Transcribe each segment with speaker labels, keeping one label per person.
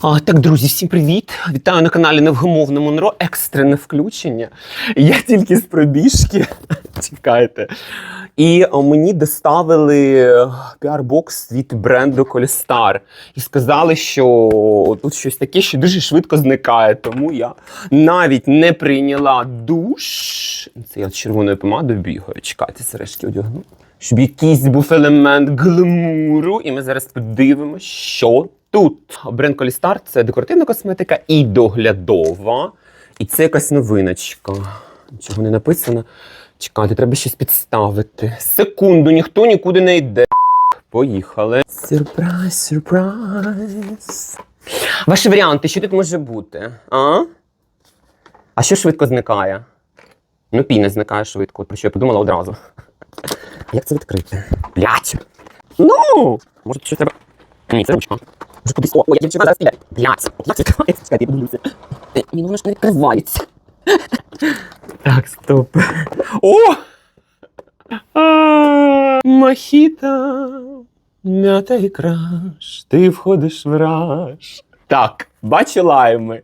Speaker 1: А, так, друзі, всім привіт! Вітаю на каналі Невгомовне Монро. Екстрене включення. Я тільки з пробіжки. Чекайте. І мені доставили піар-бокс від бренду Колістар. І сказали, що тут щось таке, що дуже швидко зникає. Тому я навіть не прийняла душ. Це я червоною помадою бігаю. Чекайте, сережки одягну. Щоб якийсь був елемент глмуру. І ми зараз подивимося, що тут. Бренд Колістар це декоративна косметика і доглядова. І це якась новиночка. Нічого не написано. Чекайте, треба щось підставити. Секунду, ніхто нікуди не йде. Поїхали. Сюрприз, сюрприз. Ваші варіанти, що тут може бути? А? А що швидко зникає? Ну, піна зникає швидко, про що я подумала одразу. Як це відкрити? Блять! Ну! Може, що треба. Ні, це ручка. Може кудись. О, ой, я дівчина зараз піде. Блять! Як це відкривається? Чекайте, я подивлюся. Мені воно ж не відкривається. Так, стоп. О! А, Мохіта, м'ята і краш, ти входиш в раш. Так, бачи лайми.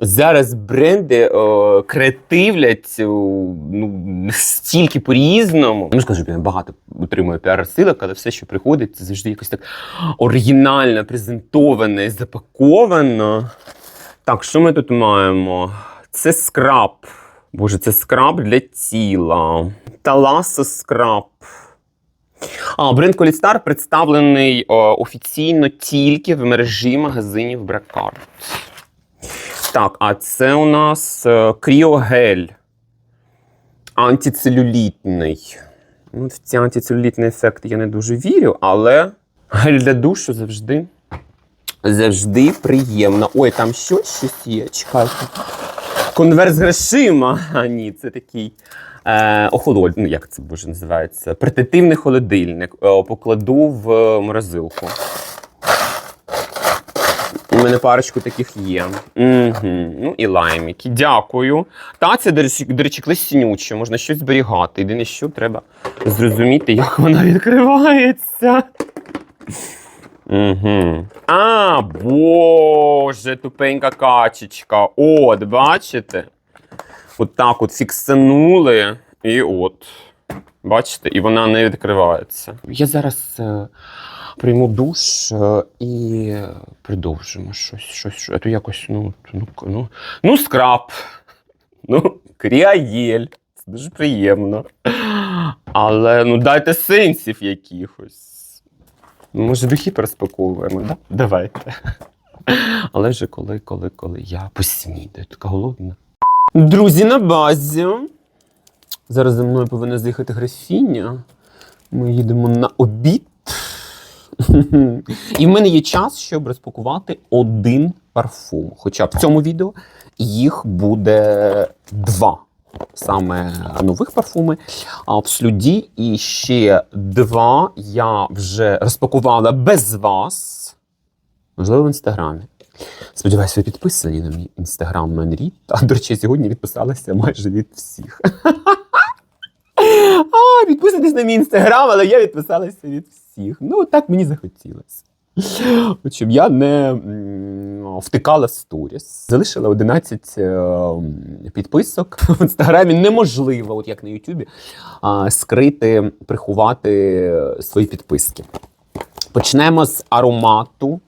Speaker 1: Зараз бренди о, креативлять о, ну, стільки по-різному. Ну, скажу, я багато отримую піар-силок, але все, що приходить, це завжди якось так оригінально, презентовано і запаковано. Так, що ми тут маємо? Це скраб. Боже, це скраб для тіла. Таласо скраб. А, бренд Колістар представлений о, офіційно тільки в мережі магазинів Бракарт. Так, а це у нас е, кріогель. Антицелюлітний. Ну, в ці антицелюлітний ефект я не дуже вірю, але гель для душу завжди. Завжди приємно. Ой, там що щось є? Чекайте. Конверт з. А ні, це такий е, охолодь. Ну, як це боже називається? Портативний холодильник. Е, покладу в е, морозилку. Мене парочку таких є. Угу. Ну і лайміки. Дякую. Та це, до речі, клеснюче, можна щось зберігати. Єдине, що треба зрозуміти, як вона відкривається. Угу. А, боже, тупенька качечка. От, бачите? От так от фіксанули, і от. Бачите, і вона не відкривається. Я зараз е, прийму душ е, і продовжимо щось. щось, що- а то якось, ну, ну, ну, ну скраб. Ну, кріаєль. Це дуже приємно. Але ну дайте сенсів якихось. Може, духи розпаковуємо, да? Давайте. Але вже коли, коли, коли я поснідаю, така голодна. Друзі, на базі. Зараз за мною повинна заїхати графіня. Ми їдемо на обід. І в мене є час, щоб розпакувати один парфум. Хоча в цьому відео їх буде два. Саме нових парфуми. А в слюді і ще два я вже розпакувала без вас. Можливо, в інстаграмі. Сподіваюсь, ви підписані на мій інстаграм Менрід. А до речі, сьогодні відписалася майже від всіх. А, підписуйтесь на мій інстаграм, але я відписалася від всіх. Ну, так мені захотілося. От Щоб я не втикала в сторіс. Залишила 11 е, підписок. В інстаграмі неможливо, от як на Ютубі, скрити, приховати свої підписки. Почнемо з аромату.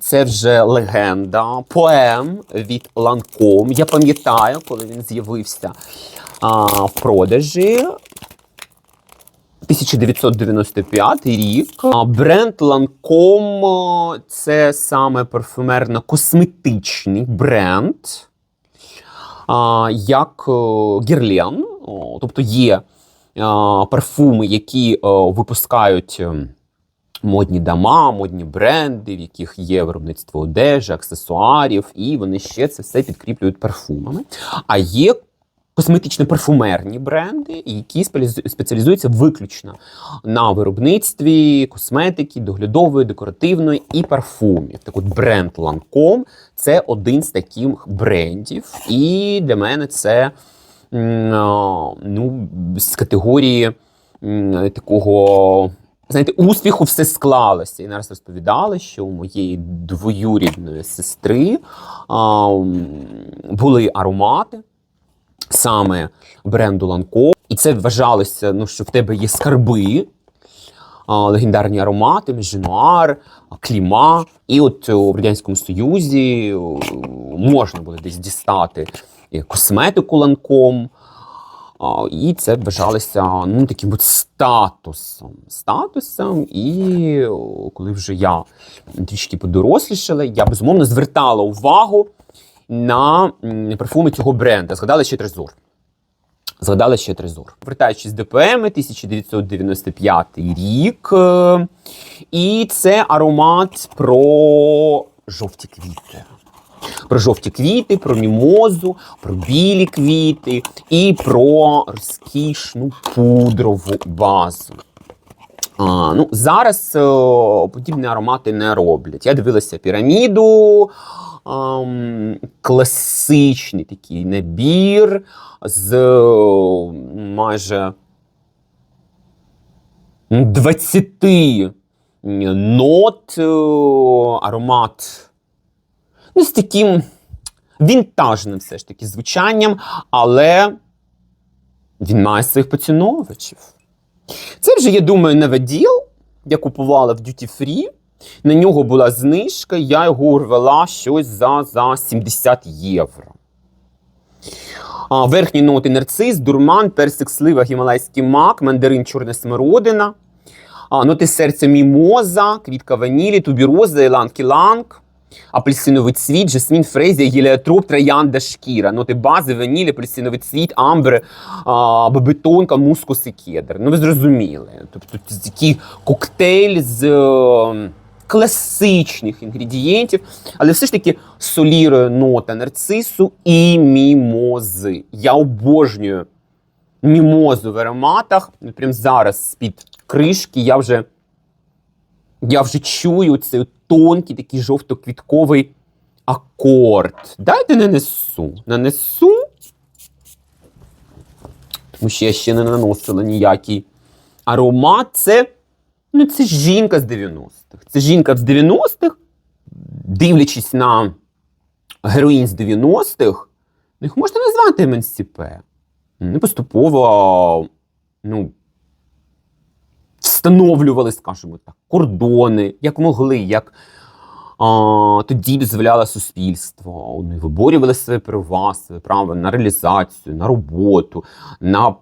Speaker 1: Це вже легенда, поем від Ланком. Я пам'ятаю, коли він з'явився в продажі. 1995 рік. Бренд Lancome – це саме парфюмерно-косметичний бренд, як Герлен. Тобто є парфуми, які випускають. ем, модні дома, модні бренди, в яких є виробництво одежі, аксесуарів, і вони ще це все підкріплюють парфумами. А є косметично-парфумерні бренди, які спеціалізу- спеціалізуються виключно на виробництві косметики, доглядової, декоративної і парфумів. Так от бренд Lancome – це один з таких брендів, і для мене це ну, з категорії такого знаєте, успіху все склалося. І нас розповідали, що у моєї двоюрідної сестри а, були аромати саме бренду Ланко. І це вважалося, ну, що в тебе є скарби, легендарні аромати, Межинуар, Кліма. І от у Радянському Союзі можна було десь дістати косметику ланком. І це вважалося ну, таким от статусом. Статусом. І коли вже я трішки подорослішала, я безумовно звертала увагу на парфуми цього бренду. Згадали ще трезор. Згадали ще трезор. Вертаючись до поеми, 1995 рік. е, І це аромат про жовті квіти. Про жовті квіти, про мімозу, про білі квіти і про розкішну пудрову базу. А, ну, зараз о, подібні аромати не роблять. Я дивилася піраміду, ам, класичний такий набір з о, майже 20 нот, о, аромат ну, з таким вінтажним все ж таки звучанням, але він має своїх поціновувачів. Це вже, я думаю, новоділ. Я купувала в Duty Free. На нього була знижка, я його урвала щось за, за 70 євро. А, верхні ноти нарцис, дурман, персик, слива, гімалайський мак, мандарин, чорна смородина. А, ноти серця мімоза, квітка ванілі, тубіроза, еланг-кіланг, апельсиновий цвіт, жасмін, фрезія, геліотроп, троянда, шкіра. Ноти бази, ванілі, апельсиновий цвіт, амбри, бабетонка, мускус і кедр. Ну ви зрозуміли. Тобто такий коктейль з е, класичних інгредієнтів, але все ж таки солірує нота нарцису і мімози. Я обожнюю мімозу в ароматах. Ну, Прям зараз з-під кришки я вже, я вже чую цей тонкий такий жовто-квітковий акорд. Дайте нанесу. Нанесу. Тому що я ще не наносила ніякий аромат. Це, ну, це жінка з 90-х. Це жінка з 90-х, дивлячись на героїнь з 90-х, ну, їх можна назвати МНСП. Вони поступово ну, встановлювали, скажімо так, кордони, як могли, як а, тоді дозволяло суспільство. Вони виборювали своє права, своє право на реалізацію, на роботу, на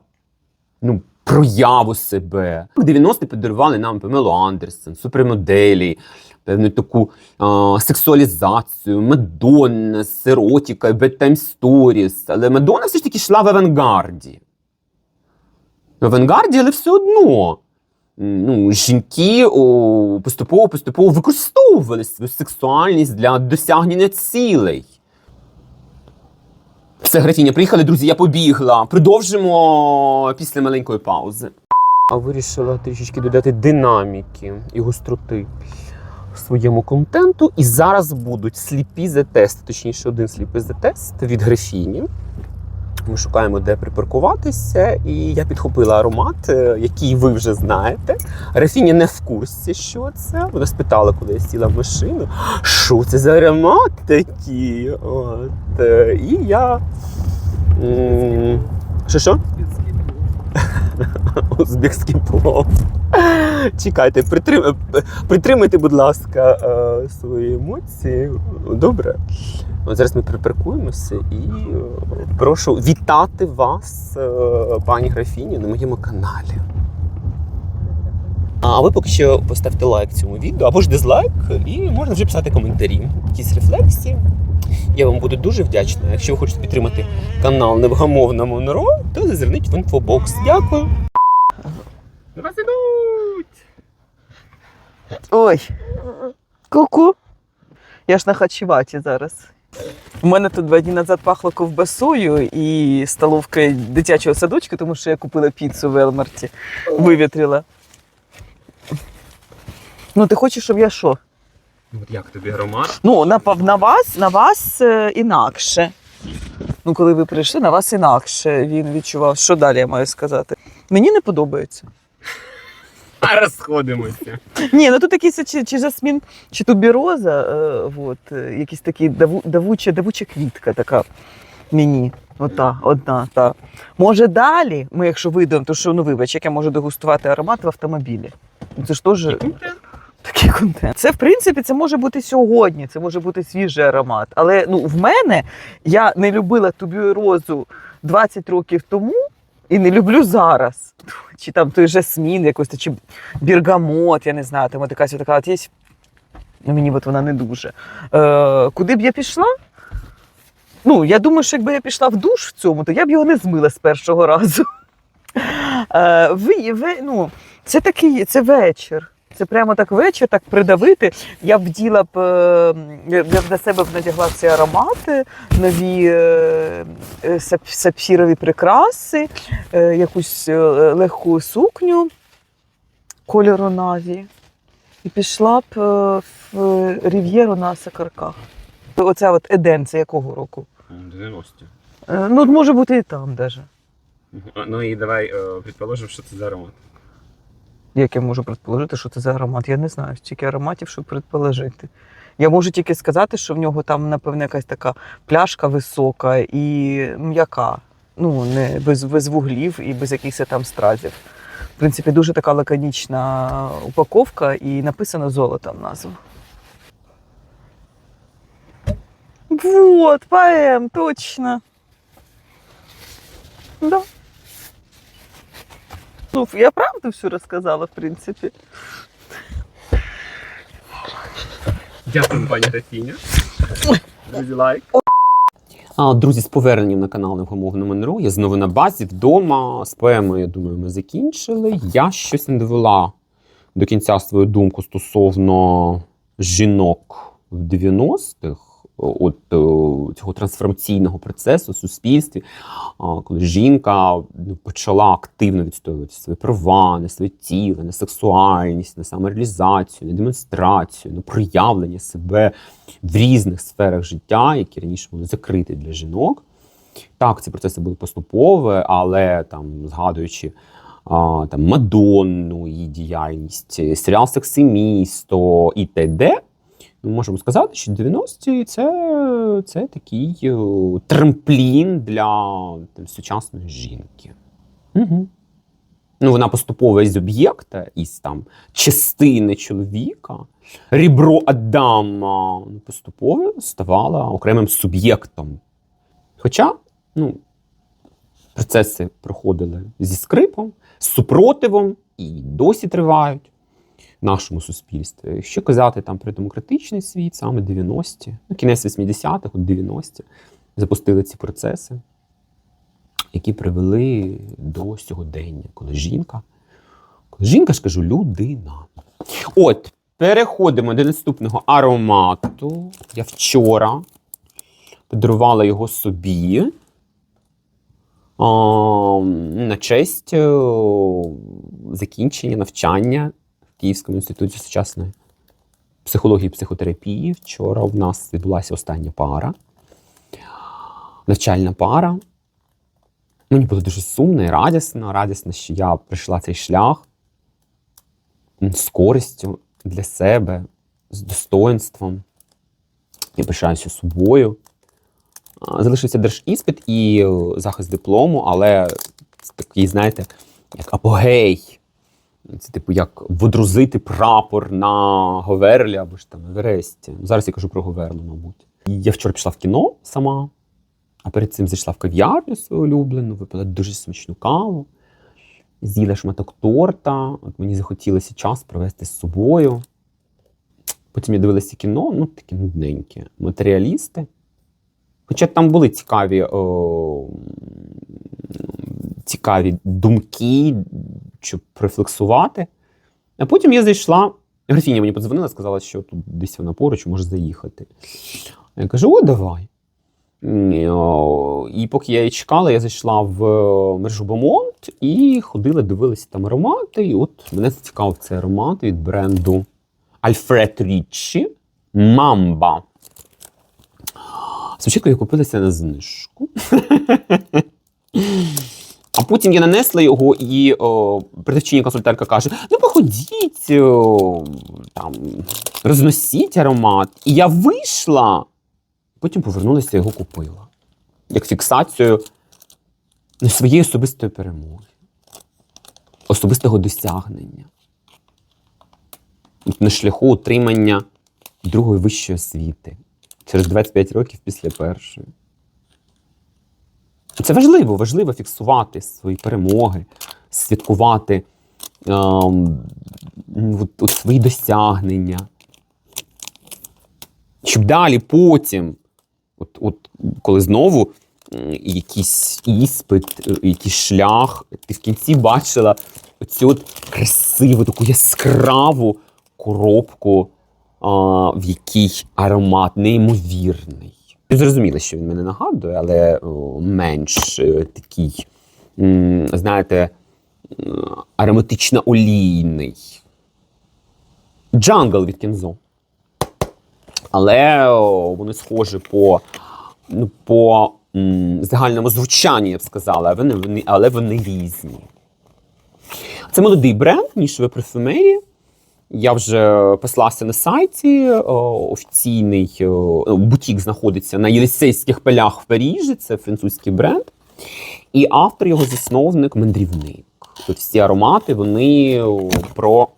Speaker 1: ну, прояву себе. 90-ті подарували нам Памелу Андерсон, супермоделі, певну таку а, сексуалізацію, Мадонна, еротіка, bedtime stories. Але Мадонна все ж таки йшла в авангарді. В авангарді, але все одно. Ну, жінки о, поступово поступово використовували свою сексуальність для досягнення цілей. Все, графіня, приїхали, друзі, я побігла. Продовжимо після маленької паузи. А вирішила трішечки додати динаміки і гостроти своєму контенту. І зараз будуть сліпі за-тести, точніше, один сліпий за-тест від графіні. Ми шукаємо, де припаркуватися, і я підхопила аромат, е, який ви вже знаєте. Графіня не в курсі, що це. Вона спитала, коли я сіла в машину, що це за аромат такий. От. е, І я. Що що? Узбекський плов. Чекайте, притрим... притримайте, будь ласка, е, свої емоції. Добре. От зараз ми припаркуємося і е, прошу вітати вас, е, пані графіні, на моєму каналі. А ви поки що поставте лайк цьому відео або ж дизлайк, і можна вже писати коментарі, якісь рефлексії. Я вам буду дуже вдячна. Якщо ви хочете підтримати канал Невгамовна Монро, то зазирніть в інфобокс. Дякую. Вас ідуть!
Speaker 2: Ой. Ку-ку. Я ж на хачіваті зараз. У мене тут два дні назад пахло ковбасою і столовкою дитячого садочку, тому що я купила піцу в Елмарті, вивітрила. Ну, ти хочеш, щоб я що?
Speaker 1: От як тобі аромат?
Speaker 2: Ну, на, на вас, на вас е, інакше. Ну, коли ви прийшли, на вас інакше він відчував. Що далі я маю сказати? Мені не подобається.
Speaker 1: А Розходимося.
Speaker 2: Ні, ну тут якийсь чи, чи жасмін, чи тубіроза, е, вот, е, якийсь такий даву, давуча, давуча квітка така мені. Ота, одна, та. Може далі, ми якщо вийдемо, то що, ну вибач, як я можу дегустувати аромат в автомобілі. Ну, Це ж теж такий контент. Це, в принципі, це може бути сьогодні, це може бути свіжий аромат. Але ну, в мене я не любила тубірозу 20 років тому і не люблю зараз. Чи там той жасмін, якось, чи біргамот, я не знаю, там от якась така от є. Ну, мені от вона не дуже. Е, куди б я пішла? Ну, я думаю, що якби я пішла в душ в цьому, то я б його не змила з першого разу. Е, ви, ви, ну, це такий, це вечір. Це прямо так вечір, так придавити. Я б вділа б, е, я б для себе б надягла ці аромати, нові е, е, сап- сапфірові прикраси, якусь легку сукню кольору Наві. І пішла б в Рів'єру на Сакарках. Оця от Еден, це якого року?
Speaker 1: 90.
Speaker 2: Е, Ну, може бути і там даже.
Speaker 1: Ну і давай предположимо, що це за аромат.
Speaker 2: Як я можу предположити, що це за аромат? Я не знаю, стільки ароматів, щоб предположити. Я можу тільки сказати, що в нього там, напевно, якась така пляшка висока і м'яка. Ну, не без, без вуглів і без якихось там стразів. В принципі, дуже така лаконічна упаковка і написано золотом назва. Вот, поэм, точно. Да. Ну, я правду всю рассказала, в принципе.
Speaker 1: Дякую, пані Рафіня. Друзі, лайк. А, друзі, з поверненням на канал Невгомовне Монро. Я знову на базі вдома. З поемою, я думаю, ми закінчили. Я щось не довела до кінця свою думку стосовно жінок в 90-х. От е, цього трансформаційного процесу в суспільстві, коли жінка ну, почала активно відстоювати свої права, на своє тіло, на сексуальність, на самореалізацію, на демонстрацію, на проявлення себе в різних сферах життя, які раніше були закриті для жінок. Так, ці процеси були поступові, але там, згадуючи а, там, Мадонну, її діяльність, серіал «Секси місто і т.д., можемо сказати, що 90-ті це, це такий е, трамплін для там, сучасної жінки. Угу. Ну, вона поступово із об'єкта, із там частини чоловіка, рібро Адама поступово ставала окремим суб'єктом. Хоча, ну, процеси проходили зі скрипом, з супротивом і досі тривають нашому суспільстві. Що казати там про демократичний світ, саме 90-ті, ну, кінець 80-х, от 90-ті, запустили ці процеси, які привели до сьогодення, коли жінка, коли жінка ж кажу, людина. От, переходимо до наступного аромату. Я вчора подарувала його собі. На честь е, закінчення навчання Київському інституті сучасної психології і психотерапії. Вчора в нас відбулася остання пара, навчальна пара. Мені було дуже сумно і радісно. Радісно, що я пройшла цей шлях з користю для себе, з достоинством. Я пишаюся собою. Залишився держіспит і захист диплому, але такий, знаєте, як апогей. Це, типу, як водрузити прапор на Говерлі або ж там Евересті. Зараз я кажу про Говерлу, мабуть. Я вчора пішла в кіно сама, а перед цим зайшла в кав'ярню свою улюблену, випила дуже смачну каву, з'їла шматок торта. От мені захотілося час провести з собою. Потім я дивилася кіно, ну таке нудненьке. Матеріалісти. Хоча там були цікаві, о, цікаві думки, щоб рефлексувати. А потім я зайшла. Графіня мені подзвонила, сказала, що тут десь вона поруч може заїхати. Я кажу: о, давай. І поки я її чекала, я зайшла в е, мережу Бомонт і ходила, дивилася там аромати. І от мене зацікавив цей аромат від бренду Альфред Річчі Мамба. Спочатку я купилася на знижку. Потім я нанесла його, і продавчиня консультантка каже: ну походіть, о, там, розносіть аромат. І я вийшла, потім повернулася і його купила. Як фіксацію своєї особистої перемоги, особистого досягнення. На шляху отримання другої вищої освіти через 25 років після першої. Це важливо, важливо фіксувати свої перемоги, святкувати ем, от, от свої досягнення. Щоб далі потім, от, от коли знову якийсь іспит, е, якийсь шлях, ти в кінці бачила оцю от красиву, таку яскраву коробку, а, в якій аромат неймовірний. Ви зрозуміли, що він мене нагадує, але менш е, такий, знаєте, ароматично олійний. Джангл від Кензо. Але вони схожі по, ну, по загальному звучанню, я б сказала, вони, вони, але вони різні. Це молодий бренд, нішеве парфюмерія. Я вже послався на сайті. Офіційний бутік знаходиться на Єлисейських полях в Парижі. Це французький бренд. І автор його засновник мандрівник. Тут всі аромати вони о, про,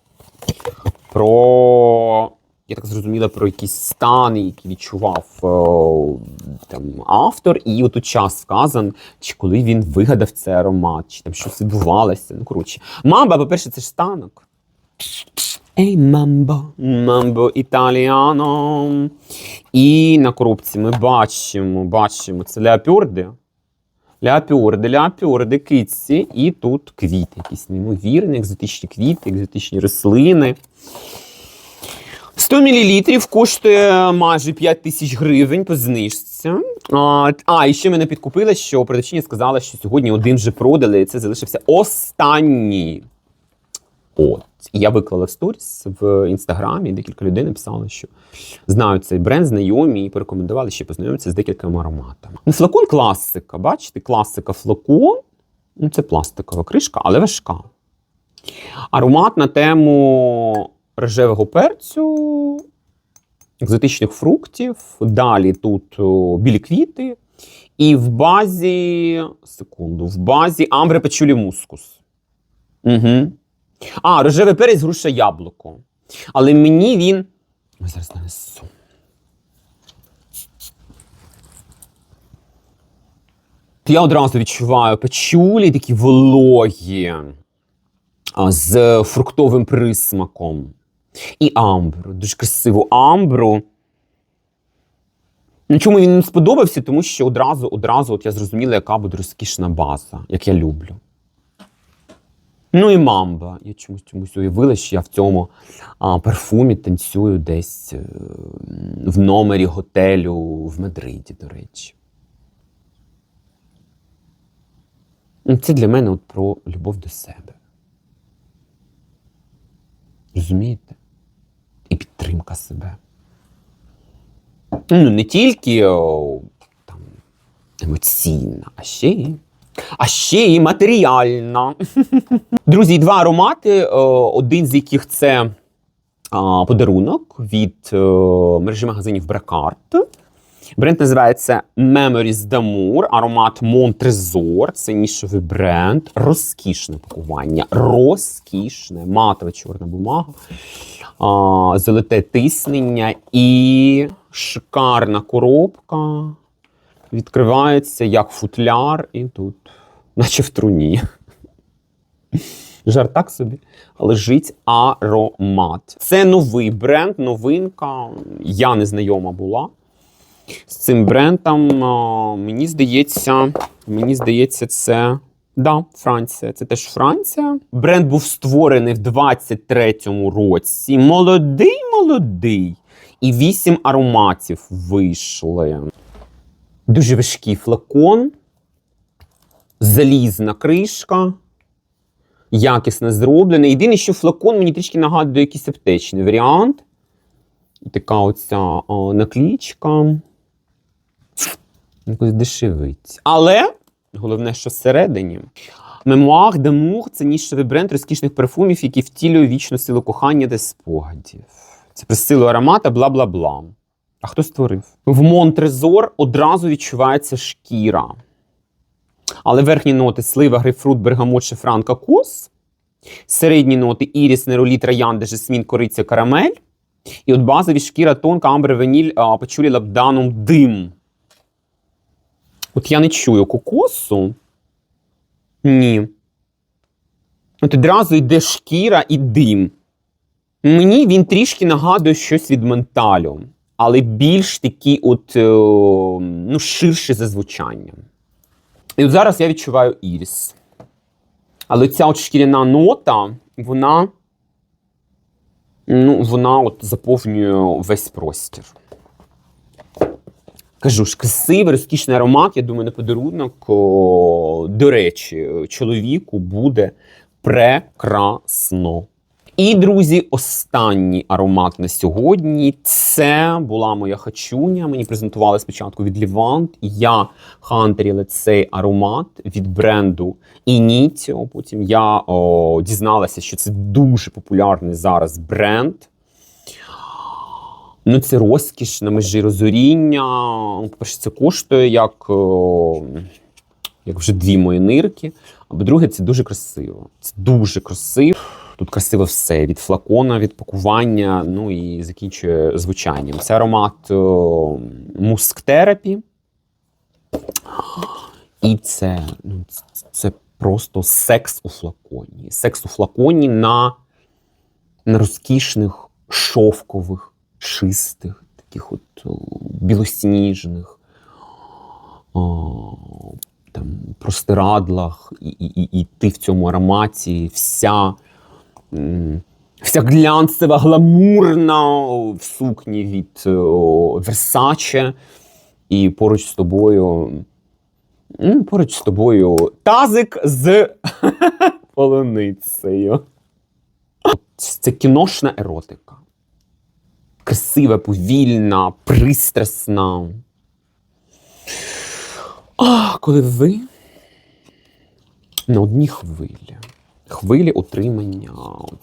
Speaker 1: про я так зрозуміла, про якісь стани, які відчував там, автор, і от у час вказан, чи коли він вигадав цей аромат, чи там щось відбувалося. Ну, коротше, мамба, по-перше, це ж станок. Ей, мамбо, мамбо італіано. І на коробці ми бачимо, бачимо, це ляпюрди. Ляпюрди, ляпюрди, китці. І тут квіти, якісь неймовірні, екзотичні квіти, екзотичні рослини. 100 мл коштує майже 5 тисяч гривень по знижці. А, а, і ще мене підкупили, що продавчиня сказала, що сьогодні один вже продали, і це залишився останній. От. І я виклала сторіс в інстаграмі. Декілька людей написали, що знають цей бренд, знайомі і порекомендували ще познайомитися з декількома ароматами. Ну, флакон класика. Бачите, класика флакон. Ну, це пластикова кришка, але важка. Аромат на тему рожевого перцю, екзотичних фруктів. Далі тут білі квіти. І в базі. Секунду, в базі амбре пачулі мускус. Угу. А, рожевий перець, груша яблуко. Але мені він. Ой, зараз нанесу. Я одразу відчуваю печулі такі вологі з фруктовим присмаком. І амбру. Дуже красиву амбру. Ну, чому він не сподобався? Тому що одразу, одразу от я зрозуміла, яка буде розкішна база, як я люблю. Ну і мамба. Я чомусь чомусь уявила, що я в цьому а, парфумі танцюю десь е, в номері готелю в Мадриді, до речі. Ну, Це для мене от про любов до себе. Розумієте? І підтримка себе. Ну, не тільки о, там, емоційна, а ще й. А ще й матеріальна. Друзі, два аромати, е, один з яких це подарунок від е, мережі магазинів Бракарт. Бренд називається Memories d'Amour, аромат Монтрезор. Це нішовий бренд. Розкішне пакування. Розкішне, матова чорна бумага, золоте тиснення і шикарна коробка. Відкривається як футляр, і тут, наче в труні. Жар так собі лежить аромат. Це новий бренд, новинка. Я не знайома була з цим брендом. Мені здається, мені здається, це. Да, Франція. Це теж Франція. Бренд був створений в 23-му році. Молодий, молодий. І вісім ароматів вийшли. Дуже важкий флакон, залізна кришка, якісно зроблений. Єдине, що флакон мені трішки нагадує якийсь аптечний варіант. Така оця наклічка. Якось дешевить. Але головне, що всередині Мемуар Дамур це нішевий бренд розкішних парфумів, який втілює вічну силу кохання та спогадів. Це про силу аромата, бла бла бла. А хто створив? В Монтрезор одразу відчувається шкіра. Але верхні ноти слива, грейпфрут, бергамот, шифран, кокос. Середні ноти іріс, неролі, троянда, жасмін, кориця, карамель. І от базові шкіра, тонка, амбр, ваніль, пачулі, лабданум, дим. От я не чую кокосу. Ні. От одразу йде шкіра і дим. Мені він трішки нагадує щось від менталю, але більш такий от, е, ну, ширше за звучанням. І от зараз я відчуваю іріс. Але ця от шкіряна нота, вона, ну, вона от заповнює весь простір. Кажу ж, красивий, розкішний аромат, я думаю, на подарунок. До речі, чоловіку буде прекрасно. І, друзі, останній аромат на сьогодні це була моя хачуня. Мені презентували спочатку від Лівант. Я хантеріла цей аромат від бренду Initio. Потім я о, дізналася, що це дуже популярний зараз бренд. Ну, це розкіш на межі розоріння. По-перше, це коштує як, о, як вже дві мої нирки. А по-друге, це дуже красиво. Це дуже красиво. Тут красиво все: від флакона, від пакування, ну і закінчує звучанням. Це аромат Therapy. І це, ну, це, просто секс у флаконі. Секс у флаконі на, на розкішних, шовкових, чистих, таких от білосніжних. О, там, простирадлах, і, і, і, і ти в цьому ароматі вся, вся глянцева, гламурна в сукні від Versace, і поруч з тобою. Поруч з тобою тазик з полуницею. Це кіношна еротика. Красива, повільна, пристрасна. А, коли ви на одній хвилі. Хвилі отримання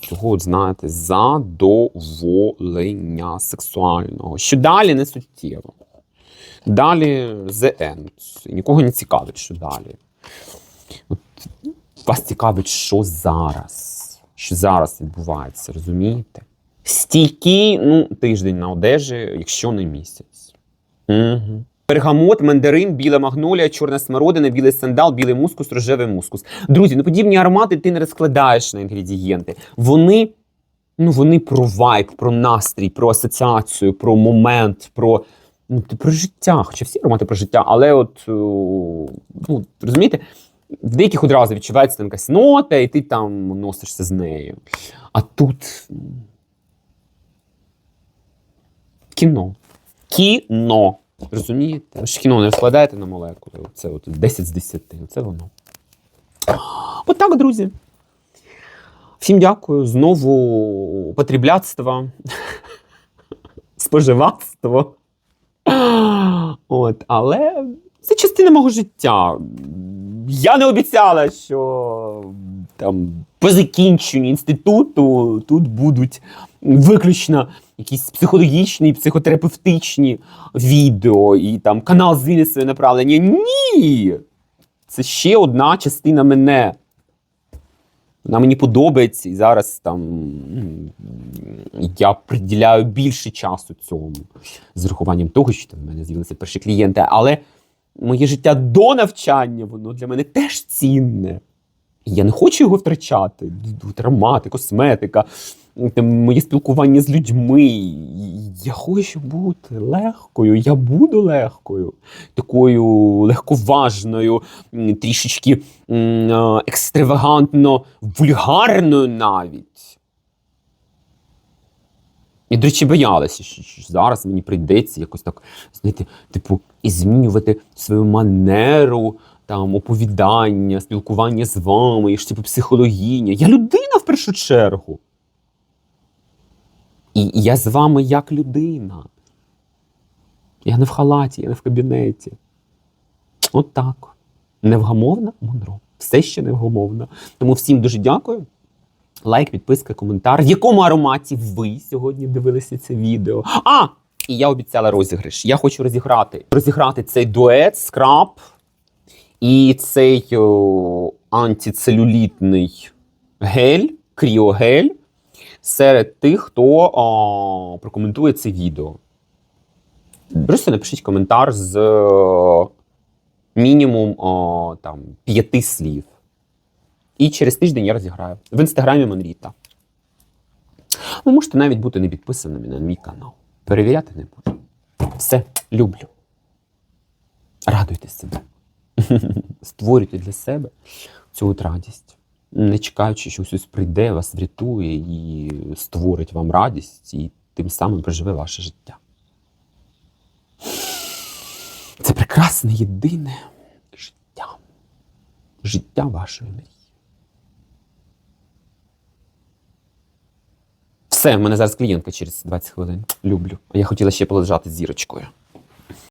Speaker 1: цього, знаєте, задоволення сексуального. Що далі не суттєво. Далі the end. Нікого не цікавить, що далі. От, вас цікавить, що зараз. Що зараз відбувається, розумієте? Стійкий ну, тиждень на одежі, якщо не місяць. Угу. Пергамот, мандарин, біла магнолія, чорна смородина, білий сандал, білий мускус, рожевий мускус. Друзі, ну подібні аромати ти не розкладаєш на інгредієнти. Вони, ну, вони про вайб, про настрій, про асоціацію, про момент, про, ну, про життя. Хоча всі аромати про життя, але от, ну, розумієте, в деяких одразу відчувається там якась нота, і ти там носишся з нею. А тут кіно. Кіно. Розумієте? Ви ж кіно не розкладаєте на молекули. Це от 10 з 10. Це воно. От так, друзі. Всім дякую. Знову потрібляцтво, споживацтво. От, але це частина мого життя. Я не обіцяла, що там по закінченню інституту тут будуть виключно якісь психологічні, психотерапевтичні відео і там канал зміни своє направлення. Ні! Це ще одна частина мене. Вона мені подобається, і зараз там я приділяю більше часу цьому з урахуванням того, що там в мене з'явилися перші клієнти. Але моє життя до навчання, воно для мене теж цінне. Я не хочу його втрачати. От Аромати, косметика, там, моє спілкування з людьми. Я хочу бути легкою, я буду легкою, такою легковажною, трішечки екстравагантно вульгарною навіть. І, до речі, боялася, що, зараз мені прийдеться якось так, знаєте, типу, і змінювати свою манеру, там, оповідання, спілкування з вами, я ж типу психологиня. Я людина в першу чергу. І, я з вами як людина. Я не в халаті, я не в кабінеті. От так. Невгамовна Монро. все ще невгомовно. Тому всім дуже дякую. Лайк, підписка, коментар. В якому ароматі ви сьогодні дивилися це відео? А! І я обіцяла розіграш. Я хочу розіграти розіграти цей дует, скраб і цей о, антицелюлітний гель, кріогель серед тих, хто о, прокоментує це відео. Просто напишіть коментар з о, мінімум о, там, п'яти слів. І через тиждень я розіграю в інстаграмі Монріта. Ви можете навіть бути не підписаними на мій канал. Перевіряти не буду. Все, люблю. Радуйте себе. Створюйте для себе цю от радість. Не чекаючи, що хтось прийде, вас врятує і створить вам радість, і тим самим проживе ваше життя. Це прекрасне єдине життя. Життя вашої мрії. Все, в мене зараз клієнтка через 20 хвилин. Люблю. А я хотіла ще полежати з зірочкою.